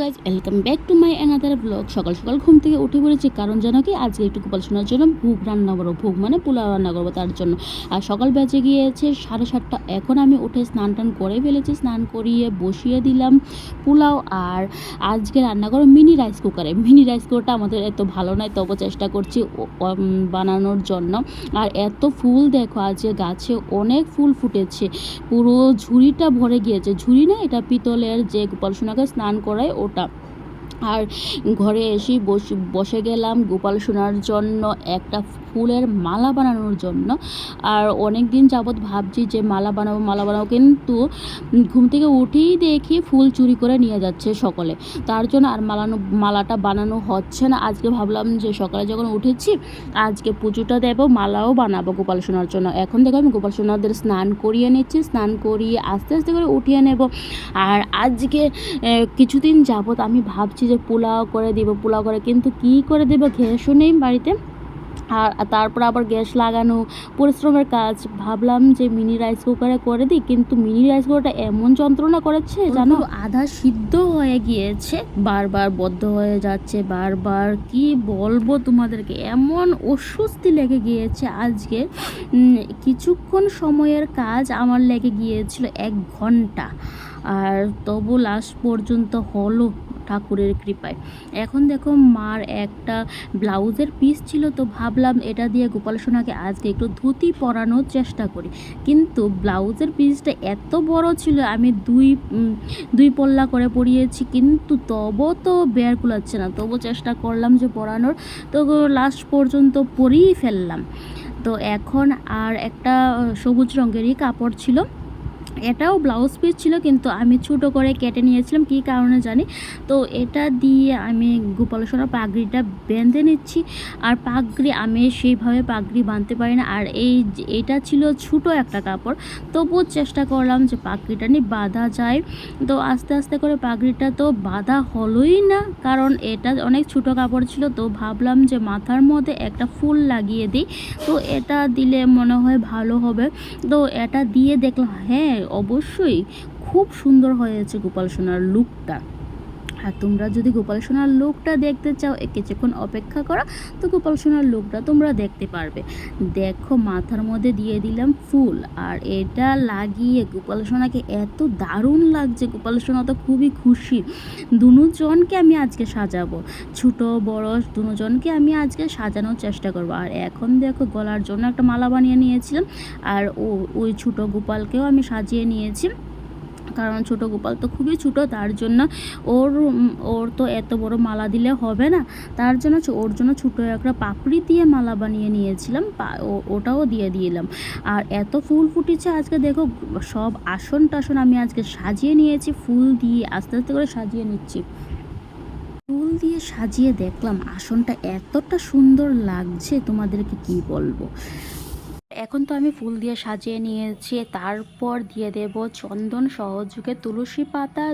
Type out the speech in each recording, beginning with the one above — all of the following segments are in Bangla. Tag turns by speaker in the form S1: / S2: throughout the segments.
S1: Guys welcome back to my another blog সকাল সকাল ঘুম থেকে উঠে পড়েছি, কারণ জানো কি আজকে একটু গোপাল শোনার জন্য ভোগ রান্না করব, ভোগ মানে পোলাও রান্না করব তার জন্য। আর সকাল বেজে গিয়েছে সাড়ে সাতটা, এখন আমি উঠে স্নান টান করে ফেলেছি, স্নান করিয়ে বসিয়ে দিলাম পোলাও আর আজকে রান্না করো মিনি রাইস কুকারে। মিনি রাইস কুকারটা আমাদের এত ভালো নয়, তবু চেষ্টা করছি বানানোর জন্য। আর এত ফুল দেখো, আজকে গাছে অনেক ফুল ফুটেছে। পুরো ঝুড়িটা ভরে গিয়েছে। ঝুড়ি না, এটা পিতলের যে গোপাল সোনাকে স্নান করায় ওটা। আর ঘরে এসেই বসে বসে গেলাম গোপাল শোনার জন্য একটা ফুলের মালা বানানোর জন্য। আর অনেক দিন যাবৎ ভাবছি যে মালা বানাবো মালা বানাবো, কিন্তু ঘুম থেকে উঠেই দেখি ফুল চুরি করে নিয়ে যাচ্ছে সকলে। তার জন্য আর মালানো, মালাটা বানানো হচ্ছে না। আজকে ভাবলাম যে সকালে যখন উঠেছি, আজকে পুজোটা দেবো, মালাও বানাবো গোপাল সোনার জন্য। এখন দেখো আমি গোপাল সোনাদের স্নান করিয়ে নিচ্ছি, স্নান করিয়ে আস্তে আস্তে করে উঠিয়ে নেব। আর আজকে কিছুদিন যাবৎ আমি ভাবছি যে পোলাও করে দেবো, পোলাও করে, কিন্তু কি করে দেবো গ্যাসও নেই বাড়িতে আর তারপর আবার গ্যাস লাগানো পরিশ্রমের কাজ। ভাবলাম যে মিনি রাইস কুকারে করে দিই কিন্তু মিনি রাইস কুকারটা এমন যন্ত্রণা করেছে জানো? আধা সিদ্ধ হয়ে গিয়েছে বারবার বদ্ধ হয়ে যাচ্ছে বারবার কি বলব তোমাদেরকে? এমন অস্বস্তি লেগে গিয়েছে আজকে। কিছুক্ষণ সময়ের কাজ আমার লেগে গিয়েছিল এক ঘণ্টা। আর তবু লাস্ট পর্যন্ত হলো ঠাকুরের কৃপায়। এখন দেখো মার একটা ব্লাউজের পিস ছিল, তো ভাবলাম এটা দিয়ে গোপাল সোনাকে আজকে একটু ধুতি পরানোর চেষ্টা করি। কিন্তু ব্লাউজের পিসটা এত বড় ছিল, আমি দুই দুই পল্লা করে পরিয়েছি, কিন্তু তবু তো বের কুলাচ্ছে না। তবু চেষ্টা করলাম যে পরানোর, তো লাস্ট পর্যন্ত পরিয়ে ফেললাম। তো এখন আর একটা সবুজ রঙেরই কাপড় ছিল। এটাও ব্লাউজ পিস ছিল, কিন্তু আমি ছোটো করে কেটে নিয়েছিলাম, কী কারণে জানি? তো এটা দিয়ে আমি গোপালসোনা পাগড়িটা বেঁধে নিচ্ছি, আর পাগড়ি আমি সেইভাবে পাগড়ি বাঁধতে পারি না, আর এই এটা ছিল ছোটো একটা কাপড়, তবুও চেষ্টা করলাম যে পাগড়িটা নিয়ে বাঁধা যায়। তো আস্তে আস্তে করে পাগড়িটা তো বাঁধা হলোই না, কারণ এটা অনেক ছোটো কাপড় ছিল, তো ভাবলাম যে মাথার মধ্যে একটা ফুল লাগিয়ে দিই, তো এটা দিলে মনে হয় ভালো হবে। তো এটা দিয়ে দেখলাম হ্যাঁ অবশ্যই খুব সুন্দর হয়েছে গোপাল সোনার লুকটা আর তোমরা যদি গোপাল সোনার লোকটা দেখতে চাও কিছুক্ষণ অপেক্ষা করো, তো গোপাল সোনার লোকটা তোমরা দেখতে পারবে। দেখো, মাথার মধ্যে দিয়ে দিলাম ফুল, আর এটা লাগিয়ে গোপাল সোনাকে এত দারুণ লাগছে। গোপাল সোনা তো খুবই খুশি। দুজনকে আমি আজকে সাজাবো। ছোট, বড়, দুজনকে আমি আজকে সাজানোর চেষ্টা করব। আর এখন দেখো, গলার জন্য একটা মালা বানিয়ে নিয়েছিলাম, আর ও, ওই ছোট গোপালকেও আমি সাজিয়ে নিয়েছি। কারণ ছোট গোপাল তো খুবই ছোট, তার জন্য ওর ওর তো এত বড় মালা দিলে হবে না। তার জন্য ওর জন্য ছোটো একটা পাপড়ি দিয়ে মালা বানিয়ে নিয়েছিলাম ওটাও দিয়ে দিলাম। আর এত ফুল ফুটেছে আজকে দেখো, সব আসন টাসন আমি আজকে সাজিয়ে নিয়েছি, ফুল দিয়ে আস্তে আস্তে করে সাজিয়ে নিচ্ছি। ফুল দিয়ে সাজিয়ে দেখলাম, আসনটা এতটা সুন্দর লাগছে, তোমাদেরকে কি বলব? এখন তো আমি ফুল দিয়ে সাজিয়ে নিয়েছি, তারপর দিয়ে দেব চন্দন সহযোগে তুলসী পাতা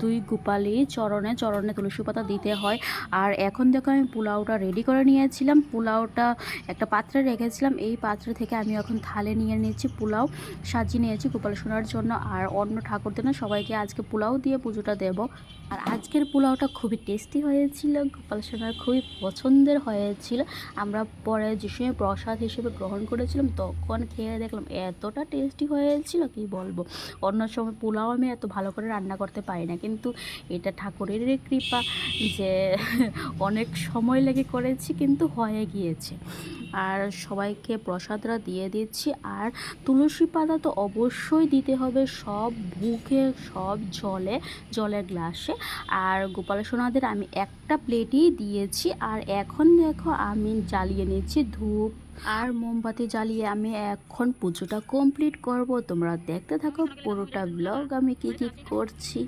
S1: দুই গোপালি চরণে চরণে তুলসী পাতা দিতে হয়। আর এখন দেখো আমি পোলাওটা রেডি করে নিয়েছিলাম, পোলাওটা একটা পাত্রে রেখেছিলাম, এই পাত্র থেকে আমি এখন থালে নিয়ে নিয়েছি পোলাও, সাজিয়ে নিয়েছি গোপাল সোনার জন্য। আর অন্য ঠাকুরদের সবাইকে আজকে পোলাও দিয়ে পুজোটা দেব। আর আজকের পোলাওটা খুবই টেস্টি হয়েছিল, গোপাল সোনার খুবই পছন্দের হয়েছিল। আমরা পরে যে সময় প্রসাদ হিসেবে গ্রহণ করেছিলাম, তখন খেয়ে দেখলাম এতটা টেস্টি হয়েছিল, কি বলব? অন্য সময় পোলাও আমি এত ভালো করে রান্না করতে পারি না। কিন্তু এটা ঠাকুরেরই কৃপা যে অনেক সময় লেগে করেছি, কিন্তু হয়ে গিয়েছে। আর সবাইকে প্রসাদরা দিয়ে দিচ্ছি। আর তুলসী পাতা তো অবশ্যই দিতে হবে সব বুকে, সব জলে, জলের গ্লাসে। আর গোপাল সোনাদের আমি একটা প্লেটই দিয়েছি। আর এখন দেখো আমি জ্বালিয়ে নিচ্ছি ধূপ আর মোমবাতি জ্বালিয়ে আমি এখন পুজোটা কমপ্লিট করব। তোমরা দেখতে থাকো পুরোটা ব্লগ আমি কী কী করছি।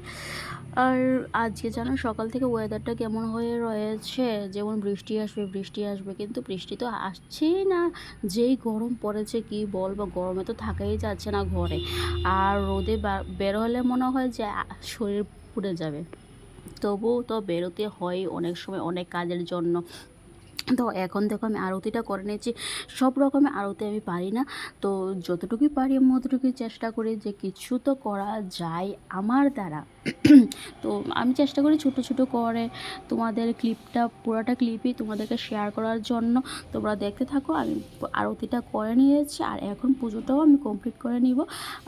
S1: আর আজকে জানো সকাল থেকে ওয়েদারটা কেমন হয়ে রয়েছে? যেমন বৃষ্টি আসবে বৃষ্টি আসবে, কিন্তু বৃষ্টি তো আসছেই না। যেই গরম পড়েছে কি বলব? গরমে তো থাকাই যাচ্ছে না ঘরে। আর রোদে বা- বের হলে মনে হয় যে শরীর পুড়ে যাবে। তবুও তো বেরোতে হয় অনেক সময় অনেক কাজের জন্য। তো এখন দেখো আমি আরতিটা করে নিয়েছি। সব রকমের আরতি আমি পারি না। তো যতটুকুই পারি আমি অতটুকুই চেষ্টা করি যে কিছু তো করা যায় আমার দ্বারা। তো আমি চেষ্টা করি ছোটো ছোটো করে তোমাদের ক্লিপটা, পুরোটা ক্লিপই তোমাদেরকে শেয়ার করার জন্য। তোমরা দেখতে থাকো, আমি আরতিটা করে নিয়েছি আর এখন পুজোটাও আমি কমপ্লিট করে নিব।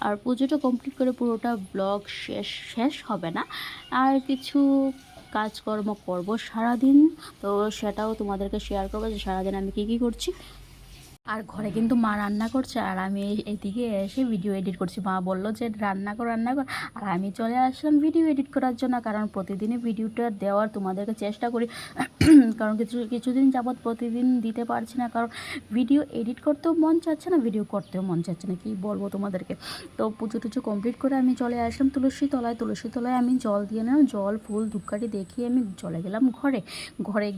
S1: আর পুজোটা কমপ্লিট করে পুরোটা ব্লগ শেষ শেষ হবে না। আর কিছু কাজকর্ম করব সারাদিন। তো সেটাও তোমাদেরকে শেয়ার করব যে সারাদিন আমি কী কী করছি। আর ঘরে কিন্তু মা রান্না করছে আর আমি এদিকে এসে ভিডিও এডিট করছি। মা বলল যে, রান্না কর রান্না কর। আর আমি চলে আসলাম ভিডিও এডিট করার জন্য কারণ প্রতিদিনই ভিডিওটা দেওয়ার তোমাদেরকে চেষ্টা করি। কারণ কিছু, কিছুদিন যাবৎ প্রতিদিন দিতে পারছি না, কারণ ভিডিও এডিট করতেও মন চাচ্ছে না, ভিডিও করতেও মন চাচ্ছে না, কি বলব তোমাদেরকে? তো পুজো টুজো কমপ্লিট করে আমি চলে আসলাম তুলসী তলায় তুলসী তলায় আমি জল দিয়ে নিলাম জল, ফুল, ধূপকাঠি দেখিয়ে আমি চলে গেলাম ঘরে। ঘরে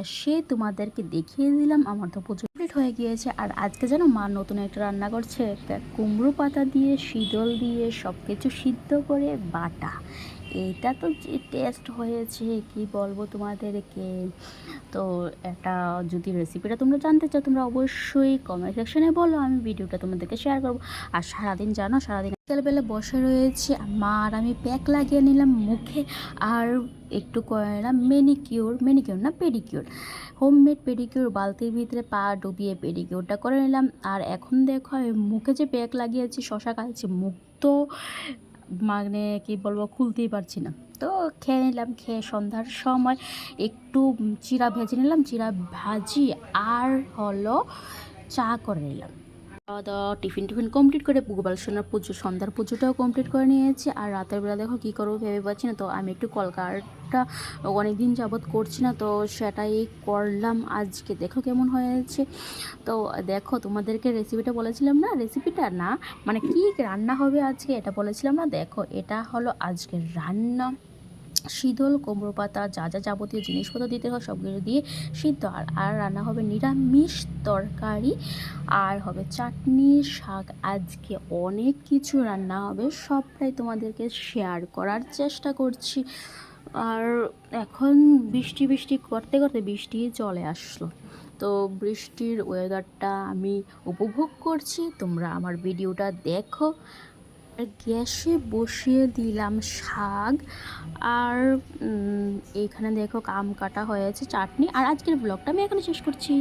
S1: এসে তোমাদেরকে দেখিয়ে দিলাম, আমার তো পুজো কমপ্লিট হয়ে গিয়েছে, আর আজকে যেন মা নতুন একটা রান্না করছে। একটা কুমড়ো পাতা দিয়ে শীতল দিয়ে সব কিছু সিদ্ধ করে বাটা। এটা তো টেস্ট হয়েছে, কি বলব তোমাদেরকে? তো এটা যদি রেসিপিটা তোমরা জানতে চাও, তোমরা অবশ্যই কমেন্ট সেকশনে বলো, আমি ভিডিওটা তোমাদেরকে শেয়ার করব। আর সারাদিন জানো, সারাদিন বিকেলবেলা বসে রয়েছে মা আর আমি প্যাক লাগিয়ে নিলাম মুখে, আর একটু করে নিলাম মেনিকিউর মেনিকিউর না পেডিকিউর হোমমেড পেডিকিউর বালতির ভিতরে পা ডুবিয়ে পেডিকিউরটা করে নিলাম। আর এখন দেখো মুখে যে প্যাক লাগিয়েছি, শশা খাচ্ছি মুখ তো মানে কি বলব, খুলতেই পারছি না। তো খেয়ে নিলাম, খেয়ে সন্ধ্যার সময় একটু চিরা ভেজে নিলাম চিরা ভাজি আর হলো চা করে নিলাম। খাওয়া দাওয়া টিফিন টিফিন কমপ্লিট করে গোপাল সোনার পুজো, সন্ধ্যার পুজোটাও কমপ্লিট করে নিয়েছি। আর রাতের বেলা দেখো কী করব ভেবে পাচ্ছি না, তো আমি একটু কলকারটা অনেক দিন যাবৎ করছি না, তো সেটাই করলাম। আজকে দেখো কেমন হয়েছে। তো দেখো তোমাদেরকে রেসিপিটা বলেছিলাম না? রেসিপিটা না মানে কি রান্না হবে আজকে এটা বলেছিলাম না? দেখো, এটা হলো আজকের রান্না। শীতল কুমড়ো পাতা যা যা যাবতীয় জিনিসপত্র দিতে হয় সবগুলো দিয়ে সিদ্ধ। আর আর রান্না হবে নিরামিষ তরকারি। আর হবে চাটনি, শাক। আজকে অনেক কিছু রান্না হবে, সবটাই তোমাদেরকে শেয়ার করার চেষ্টা করছি। আর এখন বৃষ্টি বৃষ্টি করতে করতে বৃষ্টি চলে আসলো। তো বৃষ্টির ওয়েদারটা আমি উপভোগ করছি। তোমরা আমার ভিডিওটা দেখো। আর গ্যাসে বসিয়ে দিলাম শাক। আর এখানে দেখো আম কাটা হয়েছে, চাটনি। আর আজকের ব্লগটা আমি এখানে শেষ করছি।